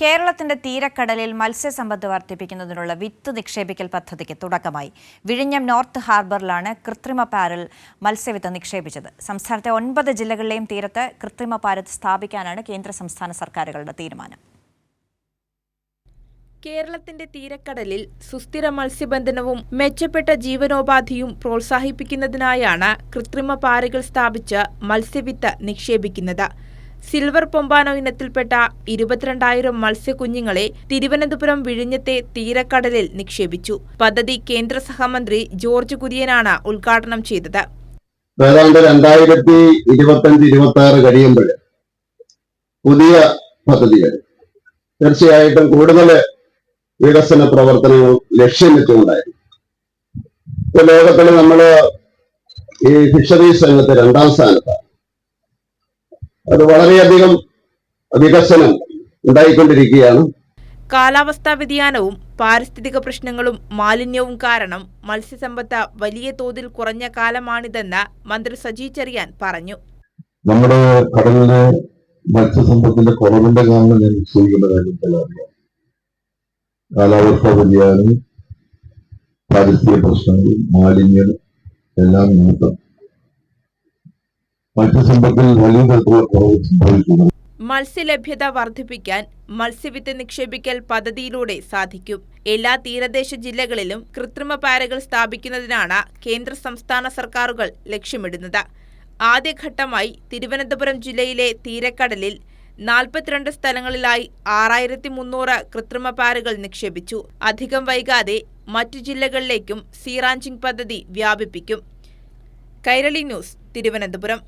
കേരളത്തിന്റെ തീരക്കടലിൽ മത്സ്യസമ്പത്ത് വർദ്ധിപ്പിക്കുന്നതിനുള്ള വിത്ത് നിക്ഷേപിക്കൽ പദ്ധതിക്ക് തുടക്കമായി. വിഴിഞ്ഞം നോർത്ത് ഹാർബറിലാണ് കൃത്രിമ പാരൽ മത്സ്യവിത്ത് നിക്ഷേപിച്ചത്. സംസ്ഥാനത്തെ ഒൻപത് ജില്ലകളിലെയും തീരത്ത് കൃത്രിമ പാരൽ സ്ഥാപിക്കാനാണ് കേന്ദ്ര സംസ്ഥാന സർക്കാരുകളുടെ തീരുമാനം. കേരളത്തിന്റെ തീരക്കടലിൽ സുസ്ഥിര മത്സ്യബന്ധനവും മെച്ചപ്പെട്ട ജീവനോപാധിയും പ്രോത്സാഹിപ്പിക്കുന്നതിനായാണ് കൃത്രിമ പാറകൾ സ്ഥാപിച്ച് മത്സ്യവിത്ത് നിക്ഷേപിക്കുന്നത്. സിൽവർ പൊമ്പാനോ ഇനത്തിൽപ്പെട്ട ഇരുപത്തിരണ്ടായിരം മത്സ്യക്കുഞ്ഞുങ്ങളെ തിരുവനന്തപുരം വിഴിഞ്ഞത്തെ തീരക്കടലിൽ നിക്ഷേപിച്ചു. പദ്ധതി കേന്ദ്ര സഹമന്ത്രി ജോർജ് കുര്യനാണ് ഉദ്ഘാടനം ചെയ്തത്. രണ്ടായിരത്തി ഇരുപത്തഞ്ച് ഇരുപത്തി ആറ് കഴിയുമ്പോൾ പുതിയ പദ്ധതികൾ തീർച്ചയായിട്ടും കൂടുതൽ വികസന പ്രവർത്തനങ്ങൾ ലക്ഷ്യം വെച്ചുകൊണ്ടായിരുന്നു ഇപ്പൊ ലോകത്തിൽ നമ്മൾ ഈ ഫിഷറീസ് രംഗത്ത് രണ്ടാം സ്ഥാനത്താണ്. അത് വളരെയധികം വികസനം ഉണ്ടായിക്കൊണ്ടിരിക്കുകയാണ്. കാലാവസ്ഥാ വ്യതിയാനവും പാരിസ്ഥിതിക പ്രശ്നങ്ങളും മാലിന്യവും കാരണം മത്സ്യസമ്പത്ത് വലിയ തോതിൽ കുറഞ്ഞ കാലമാണിതെന്ന് മന്ത്രി സജി ചെറിയാൻ പറഞ്ഞു. നമ്മുടെ കടലിലെ മത്സ്യസമ്പത്തിന്റെ കുറവിന്റെ കാരണം ഞാൻ നിശ്ചയിക്കേണ്ട കാര്യം അറിയാം കാലാവസ്ഥാ വ്യതിയാനം പാരിസ്ഥിതിക പ്രശ്നങ്ങൾ മാലിന്യം എല്ലാം നിമിത്തം മത്സ്യസമ്പത്തിൽ മത്സ്യലഭ്യത വർദ്ധിപ്പിക്കാൻ മത്സ്യവിത്ത് നിക്ഷേപിക്കൽ പദ്ധതിയിലൂടെ സാധിക്കും. എല്ലാ തീരദേശ ജില്ലകളിലും കൃത്രിമ പാരകൾ സ്ഥാപിക്കുന്നതിനാണ് കേന്ദ്ര സംസ്ഥാന സർക്കാരുകൾ ലക്ഷ്യമിടുന്നത്. ആദ്യഘട്ടമായി തിരുവനന്തപുരം ജില്ലയിലെ തീരക്കടലിൽ നാൽപ്പത്തിരണ്ട് സ്ഥലങ്ങളിലായി ആറായിരത്തി മുന്നൂറ് കൃത്രിമ പാരകൾ നിക്ഷേപിച്ചു. അധികം വൈകാതെ മറ്റു ജില്ലകളിലേക്കും സീറാഞ്ചിങ് പദ്ധതി വ്യാപിപ്പിക്കും. കൈരളി ന്യൂസ് തിരുവനന്തപുരം.